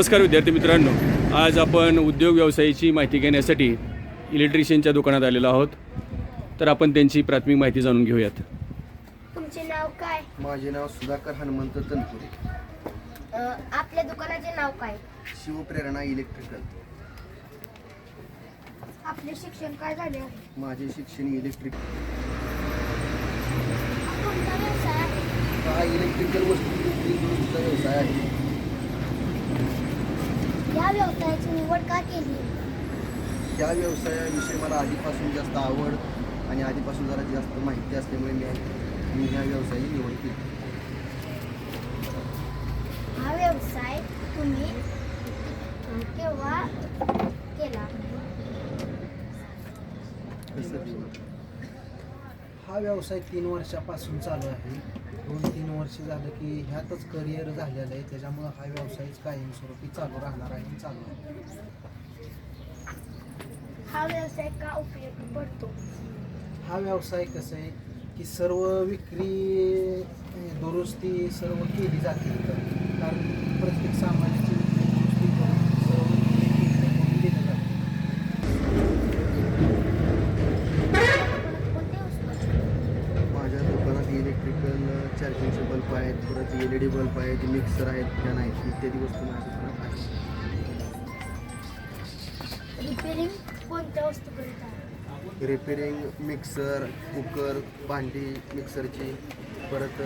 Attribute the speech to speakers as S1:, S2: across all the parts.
S1: नमस्कार विद्यार्थी मित्रांनो. आज आपण उद्योग व्यवसायाची माहिती घेण्यासाठी इलेक्ट्रिशियनच्या दुकानात आलेलो आहोत. तर आपण त्यांची प्राथमिक माहिती जाणून घेऊयात.
S2: तुमचे नाव काय?
S3: माझे नाव सुधाकर हनुमंत तनपुरे.
S2: अ, आपल्या दुकानाचे नाव काय?
S3: शिवप्रेरणा इलेक्ट्रिकल.
S2: आपले शिक्षण काय झाले? आहे
S3: माझे शिक्षण इलेक्ट्रिक
S2: कोणता व्यवसाय आहे?
S3: हा इलेक्ट्रिकल वस्तू विक्री व्यवसाय आहे
S2: या व्यवसायाची निवड का केली?
S3: त्या व्यवसायाविषयी मला आधीपासून जास्त आवड आणि आधीपासून जरा जास्त माहिती असल्यामुळे मी मी ह्या व्यवसायाची निवड केली
S2: हा व्यवसाय तुम्ही अ, केव्हा केला
S3: कसं ते?
S4: हा व्यवसाय तीन वर्षापासून चालू आहे. दोन तीन वर्ष झालं की ह्यातच करिअर झालेलं आहे. त्याच्यामुळं हा व्यवसायच कायमस्वरूपी चालू राहणार आहे चालू आहे.
S2: हा व्यवसाय का उपयोगी पडतो?
S4: हा व्यवसाय कसं आहे की सर्व विक्री दुरुस्ती सर्व केली जाते इथं. कारण प्रत्येक सामानाची विक्री दुरुस्ती करून सर्व विक्री करून दिलं जातं
S2: कोणते वस्तू
S3: माझ्या दुकानात इलेक्ट्रिकल चार्जिंगचे बल्ब आहेत परत एल ई डी बल्ब आहेत मिक्सर आहेत फॅन आहेत इत्यादी वस्तू माझ्या दुकानात आहेत.
S2: रिपेरिंग कोणत्या वस्तू करीत आहे?
S3: रिपेरिंग मिक्सर कुकर भांडी मिक्सरची परत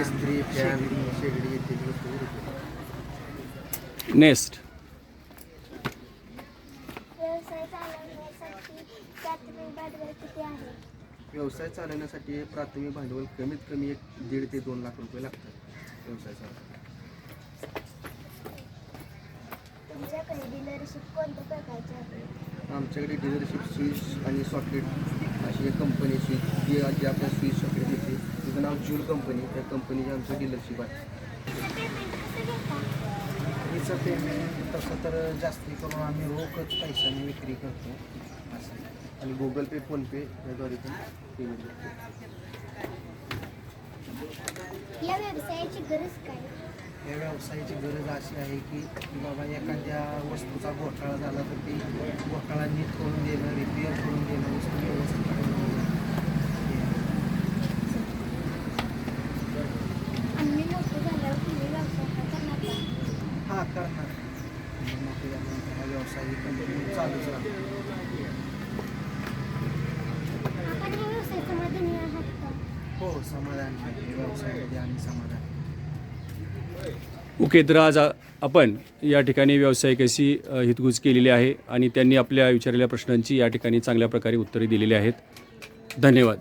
S3: इस्त्री फॅन
S4: शेगडी.
S3: इत्यादी वस्तू
S1: नेक्स्ट
S2: व्यवसाय चालवण्यासाठी प्राथमिक भांडवल किती आहे?
S3: व्यवसाय चालवण्यासाठी प्राथमिक भांडवल कमीत कमी एक दीड ते दोन लाख रुपये लागतात व्यवसाय चालवण्यासाठी. आमच्याकडे डीलरशिप स्विच आणि सॉकेट अशी एक कंपनी स्विच जी जी आपल्या स्विच सॉकेट देते तिचं नाव ज्यूल कंपनी त्या कंपनीची आमचं डीलरशिप आहे.
S4: विक्रीचं पेमेंट तसं तर जास्ती करून आम्ही रोखच पैशाने विक्री करतो. असं.
S3: आणि गुगल पे फोनपे याद्वारे पण पेमेंट करतो
S2: या व्यवसायाची गरज काय?
S4: या व्यवसायाची गरज अशी आहे की बाबा एखाद्या वस्तूचा घोटाळा झाला तर ती घोटाळा नीट करून देणं रिपेअर करून देणं वस्तू व्यवस्थित हे
S2: करणार का?
S4: हा करणार. मोठे झाल्यानंतर हा व्यवसाय कंटिन्यू चालूच राहतो
S2: आपण या व्यवसाय समाधानी आहात का
S4: हो समाधान आहे व्यवसायामध्ये आम्ही समाधान
S1: ओके तर आज आपण या ठिकाणी व्यावसायिकाशी हितगुज केलेली आहे आणि त्यांनी आपल्या विचारलेल्या प्रश्नांची या ठिकाणी चांगल्या प्रकारे उत्तरे दिलेली आहेत. धन्यवाद.